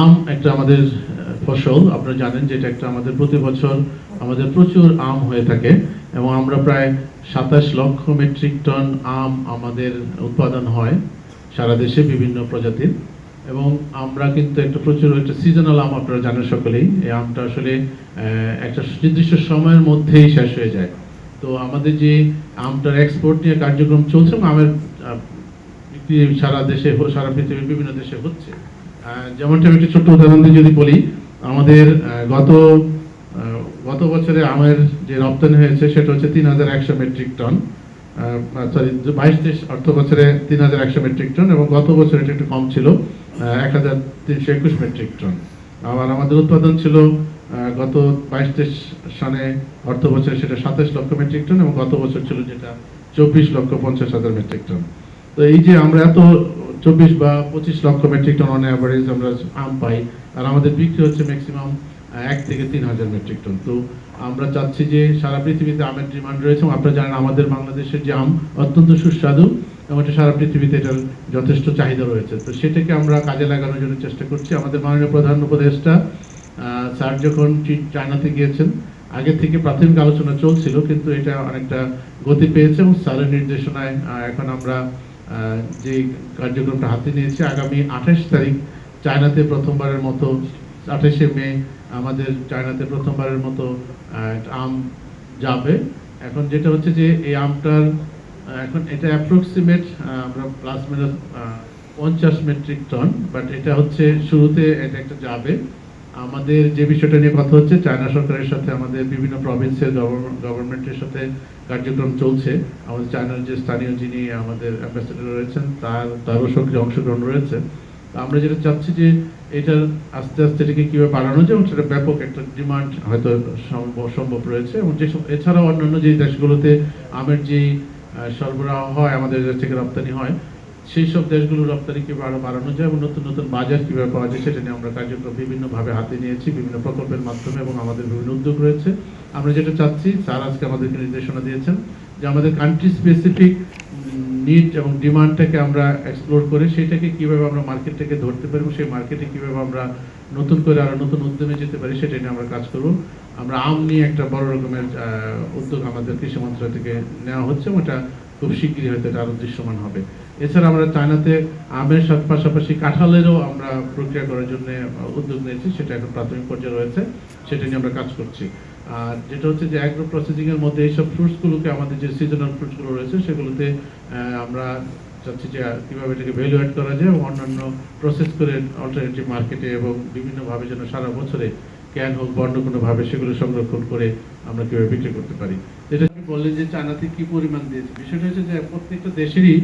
আম একটা আমাদের ফসল। আপনারা জানেন যে এটা একটা আমাদের প্রতি বছর আমাদের প্রচুর আম হয়ে থাকে এবং আমরা প্রায় সাতাশ লক্ষ মেট্রিক টন আম আমাদের উৎপাদন হয় সারা দেশে বিভিন্ন প্রজাতির। এবং আমরা কিন্তু একটা প্রচুর একটা সিজনাল আম আপনারা জানেন সকলেই। এই আমটা আসলে একটা নির্দিষ্ট সময়ের মধ্যেই শেষ হয়ে যায়। তো আমাদের যে আমটার এক্সপোর্ট নিয়ে কার্যক্রম চলছে এবং আমের সারা দেশে, সারা পৃথিবীর বিভিন্ন দেশে হচ্ছে। যেমনটা আমি একটা ছোট্ট উদাহরণ দিয়ে যদি বলি, আমাদের গত গত বছরে আমের যে রপ্তানি হয়েছে, সেটা হচ্ছে তিন হাজার একশো মেট্রিক টন। সরি বাইশ তেইশ অর্থ বছরে তিন হাজার একশো মেট্রিক টন এবং গত বছর এটা একটু কম ছিল এক হাজার তিনশো একুশ মেট্রিক টন। আবার আমাদের উৎপাদন ছিল গত বাইশ তেইশ সনে অর্থ বছরে সেটা সাতাশ লক্ষ মেট্রিক টন এবং গত বছর ছিল যেটা চব্বিশ লক্ষ পঞ্চাশ হাজার মেট্রিক টন। তো এই যে আমরা এত চব্বিশ বা পঁচিশ লক্ষ মেট্রিক টন অন অ্যাভারেজ আমরা আম পাই। আর আমাদের বিক্রি হচ্ছে ম্যাক্সিমাম এক থেকে তিন হাজার মেট্রিক টন। তো আমরা চাচ্ছি যে সারা পৃথিবীতে আমের ডিমান্ড রয়েছে এবং আপনারা জানেন আমাদের বাংলাদেশের যে আম অত্যন্ত সুস্বাদু এবং এটা সারা পৃথিবীতে এটার যথেষ্ট চাহিদা রয়েছে। তো সেটাকে আমরা কাজে লাগানোর জন্য চেষ্টা করছি। আমাদের মাননীয় প্রধান উপদেষ্টা স্যার যখন চায়নাতে গিয়েছেন, আগে থেকে প্রাথমিক আলোচনা চলছিল, কিন্তু এটা অনেকটা গতি পেয়েছে এবং স্যারের নির্দেশনায় এখন আমরা যে কার্যক্রমটা হাতে নিয়েছে, আগামী আঠাশ তারিখ চায়নাতে প্রথমবারের মতো, আঠাশে মে আমাদের চায়নাতে প্রথমবারের মতো আম যাবে। এখন যেটা হচ্ছে যে, এই আমটার এখন এটা অ্যাপ্রক্সিমেট আমরা প্লাস মাইনাস পঞ্চাশ মেট্রিক টন বাট এটা হচ্ছে শুরুতে এটা একটা যাবে। আমাদের যে বিষয়টা নিয়ে কথা হচ্ছে চায়না সরকারের সাথে আমাদের বিভিন্ন প্রভিন্সের গভর্নমেন্টের সাথে কার্যক্রম চলছে। আমাদের চায়নার যে স্থানীয় যিনি আমাদের অ্যাম্বাসেডর রয়েছেন তার তারও সক্রিয় অংশগ্রহণ রয়েছে। আমরা যেটা চাচ্ছি যে এটার আস্তে আস্তে এটাকে কীভাবে বাড়ানো যায় এবং সেটা ব্যাপক একটা ডিমান্ড হয়তো সম্ভব রয়েছে এবং যেসব এছাড়াও অন্যান্য যে দেশগুলোতে আমের আহ, সরবরাহ হয় আমাদের দেশ থেকে রপ্তানি হয় সেই সব দেশগুলো রপ্তানি কীভাবে আরও বাড়ানো যায় এবং নতুন নতুন বাজার কীভাবে পাওয়া যায় সেটা নিয়ে আমরা কার্যক্রম বিভিন্নভাবে হাতে নিয়েছি, বিভিন্ন প্রকল্পের মাধ্যমে এবং আমাদের বিভিন্ন উদ্যোগ রয়েছে। আমরা যেটা চাচ্ছি, স্যার আজকে আমাদেরকে নির্দেশনা দিয়েছেন যে আমাদের কান্ট্রি স্পেসিফিক নিড এবং ডিমান্ডটাকে আমরা এক্সপ্লোর করে সেটাকে কীভাবে আমরা মার্কেটটাকে ধরতে পারব সেই মার্কেটে কীভাবে আমরা নতুন করে আরও নতুন উদ্যমে যেতে পারি সেটা নিয়ে আমরা কাজ করব। আমরা আম নিয়ে একটা বড় রকমের উদ্যোগ আমাদের কৃষি মন্ত্রণালয় থেকে নেওয়া হচ্ছে এবং এটা খুব শীঘ্রই হয়তো এটা আরও দৃশ্যমান হবে। এছাড়া আমরা চায়নাতে আমের সাথে পাশাপাশি কাঁঠালেরও আমরা প্রক্রিয়া করার জন্য উদ্যোগ নিয়েছি, সেটা এখন প্রাথমিক পর্যায়ে রয়েছে, সেটা নিয়ে আমরা কাজ করছি। আর যেটা হচ্ছে যে অ্যাগ্রো প্রসেসিং এর মধ্যে এইসব ফ্রুটসগুলোকে আমাদের যে সিজনাল ফ্রুটসগুলো রয়েছে, সেগুলোতে আমরা চাচ্ছি যে কীভাবে এটাকে ভ্যালু অ্যাড করা যায় এবং অন্যান্য প্রসেস করে অল্টারনেটিভ মার্কেটে এবং বিভিন্নভাবে যেন সারা বছরে ক্যান হোক বন্ড কোনোভাবে সেগুলো সংরক্ষণ করে আমরা কীভাবে বিক্রি করতে পারি। যেটা আপনি বললেন যে চায়নাতে কি পরিমাণ দিয়েছে, বিষয়টা হচ্ছে যে প্রত্যেকটা দেশেরই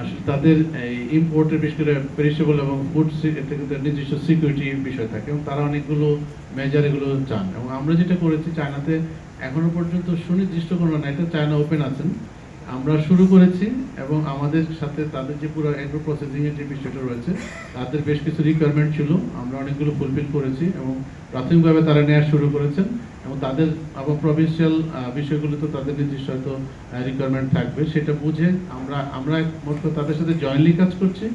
আসলে তাদের এই ইম্পোর্টের বিশেষ করে পেরিসেবল এবং ফুড থেকে নিজস্ব সিকিউরিটি বিষয় থাকে এবং তারা অনেকগুলো মেজার এগুলো চান। এবং আমরা যেটা করেছি, চায়নাতে এখনও পর্যন্ত সুনির্দিষ্ট কোনো না এটা চায়না ওপেন আছেন। আমরা শুরু করেছি এবং আমাদের সাথে তাদের যে পুরো এগ্রো প্রসেসিং এর যে বিষয়টা রয়েছে, তাদের বেশ কিছু রিকোয়ারমেন্ট ছিল। আমরা অনেকগুলো ফুলফিল করেছি এবং প্রাথমিকভাবে তারা নেওয়া শুরু করেছেন এবং তাদের এবং প্রভিন্সিয়াল বিষয়গুলোতে তাদের নির্দিষ্ট হয়তো রিকোয়ারমেন্ট থাকবে। সেটা বুঝে আমরা আমরা কথা তাদের সাথে জয়েন্টলি কাজ করছি।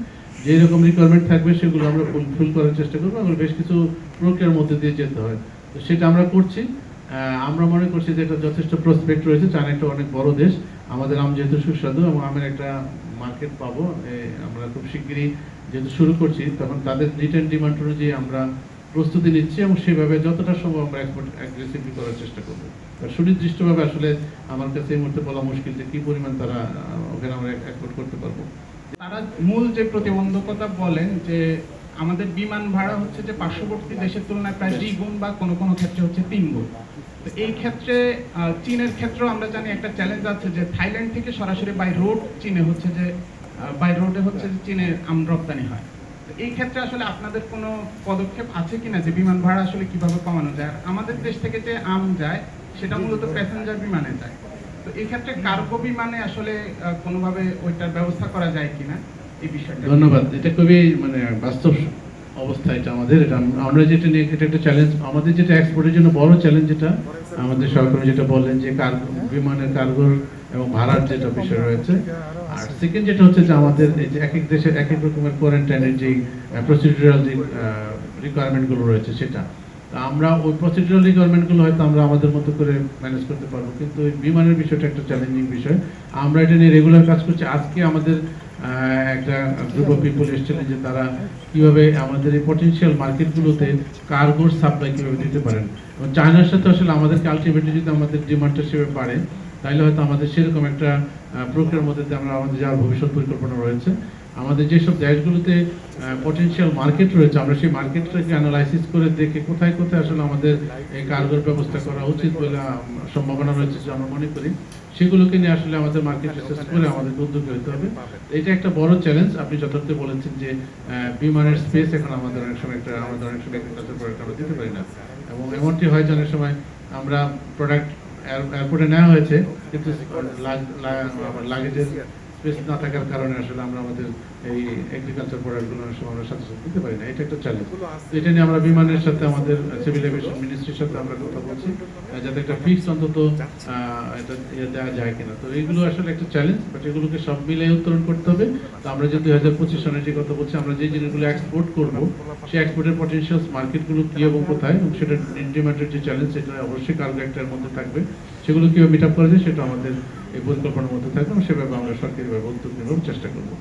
যে রকম রিকোয়ারমেন্ট থাকবে সেগুলো আমরা ফুলফিল করার চেষ্টা করব এবং বেশ কিছু প্রক্রিয়ার মধ্যে দিয়ে যেতে হয়। তো সেটা আমরা করছি। আমরা মনে করছি যে এটা যথেষ্ট প্রসপেক্ট রয়েছে। চায়না একটা অনেক বড় দেশ। আমাদের আম যেহেতু সুস্বাদু এবং আমের একটা মার্কেট পাবো আমরা খুব শিগগিরই যেহেতু শুরু করছি, তখন তাদের রিটার্ন ডিমান্ড অনুযায়ী আমরা প্রস্তুতি নিচ্ছি এবং সেভাবে যতটা সম্ভব আমরা এক্সপোর্ট অ্যাগ্রেসিভলি করার চেষ্টা করব। সুনির্দিষ্টভাবে আসলে আমার কাছে এই মুহূর্তে বলা মুশকিল যে কি পরিমাণ তারা ওখানে আমরা এক্সপোর্ট করতে পারব। তারা মূল যে প্রতিবন্ধকতা বলেন যে আমাদের বিমান ভাড়া হচ্ছে যে পার্শ্ববর্তী দেশের তুলনায় প্রায় দ্বিগুণ বা কোনো কোনো ক্ষেত্রে হচ্ছে তিন গুণ। তো এই ক্ষেত্রে চীনের ক্ষেত্রেও আমরা জানি একটা চ্যালেঞ্জ আছে যে থাইল্যান্ড থেকে সরাসরি বাই রোড চীনে হচ্ছে যে বাই রোডে হচ্ছে যে চীনে আম রপ্তানি হয়। তো এই ক্ষেত্রে আসলে আপনাদের কোনো পদক্ষেপ আছে কিনা যে বিমান ভাড়া আসলে কীভাবে কমানো যায়? আর আমাদের দেশ থেকে যে আম যায় সেটা মূলত প্যাসেঞ্জার বিমানে যায়। তো এই ক্ষেত্রে কার্গো বিমানে আসলে কোনোভাবে ওইটার ব্যবস্থা করা যায় কিনা? ধন্যবাদ। এটা খুবই মানে বাস্তব অবস্থা এটা আমাদের। এটা আমরা যেটা নিয়ে এটা একটা চ্যালেঞ্জ আমাদের যেটা এক্সপোর্টের জন্য বড় চ্যালেঞ্জ আমাদের সরকার যেটা বললেন যে বিমানের কার্গোর এবং ভাড়ার যেটা বিষয় রয়েছে। আর সেকেন্ড যেটা হচ্ছে যে আমাদের এই যে এক এক দেশের এক এক রকমের কোয়ারেন্টাইনের যে প্রসিডিউরাল যে রিকোয়ারমেন্টগুলো রয়েছে সেটা। আমরা ওই প্রসিডিউরাল রিকোয়ারমেন্টগুলো হয়তো আমরা আমাদের মতো করে ম্যানেজ করতে পারব। কিন্তু বিমানের বিষয়টা একটা চ্যালেঞ্জিং বিষয়। আমরা এটা নিয়ে রেগুলার কাজ করছি। আজকে আমাদের একটা গ্রুপ অফ পিপল এসেছিলেন যে তারা কীভাবে আমাদের এই পটেন্সিয়াল মার্কেটগুলোতে কার্গোর সাপ্লাই কীভাবে দিতে পারেন। এবং চায়নার সাথে আসলে আমাদেরকে আলটিমেটলি যদি আমাদের ডিমান্ডটা সেভাবে পারে তাহলে হয়তো আমাদের সেরকম একটা প্রক্রিয়ার মধ্যে আমরা আমাদের যাওয়ার ভবিষ্যৎ পরিকল্পনা রয়েছে। আমাদের যেসব দেশগুলোতে পটেনশিয়াল মার্কেট রয়েছে, আমরা সেই মার্কেটটাকে অ্যানালাইসিস করে দেখে কোথায় কোথায় আসলে আমাদের এই কার্গোর ব্যবস্থা করা উচিত বলে সম্ভাবনা রয়েছে যে আমরা মনে করি। সেগুলোকে নিয়ে আসলে আমাদের মার্কেট রিসার্চ করে আমাদের উদ্যোগী হতে হবে। এটা একটা বড় চ্যালেঞ্জ আপনি যথার্থ বলেছেন যে বিমানের স্পেস এখন আমাদের অনেক সময় একটা, আমাদের অনেক সময় প্রোডাক্ট আমরা দিতে পারি না। এবং এমনটি হয় যে অনেক সময় আমরা প্রোডাক্ট এয়ারপোর্টে নেওয়া হয়েছে, কিন্তু লাগেজের স্পেস না থাকার কারণে আসলে আমরা আমাদের এই এগ্রিকালচার প্রোডাক্টগুলো আমরা সাথে সাথে দিতে পারি না। এটা একটা চ্যালেঞ্জ এটা নিয়ে আমরা বিমানের সাথে আমাদের সিভিল এভিয়েশন মিনিস্ট্রির সাথে আমরা কথা বলছি যাতে একটা ফিক্স অন্তত এটা ইয়ে দেওয়া যায় কিনা। তো এগুলো আসলে একটা চ্যালেঞ্জ বাট এগুলোকে সব মিলিয়ে উত্তরণ করতে হবে। তো আমরা যে দুই হাজার পঁচিশ সনের যে কথা বলছি আমরা যে জিনিসগুলো এক্সপোর্ট করব সেই এক্সপোর্টের পটেনশিয়াল মার্কেটগুলো কি এবং কোথায় এবং সেটা ইন্ডিমেন্টের যে চ্যালেঞ্জ সেটা অবশ্যই কার্গো একটার মধ্যে থাকবে। সেগুলো কীভাবে মিট আপ করা যায় সেটা আমাদের এই পরিকল্পনার মধ্যে থাকবে এবং সেভাবে আমরা সরকারিভাবে উদ্যোগ নেওয়ার চেষ্টা করব।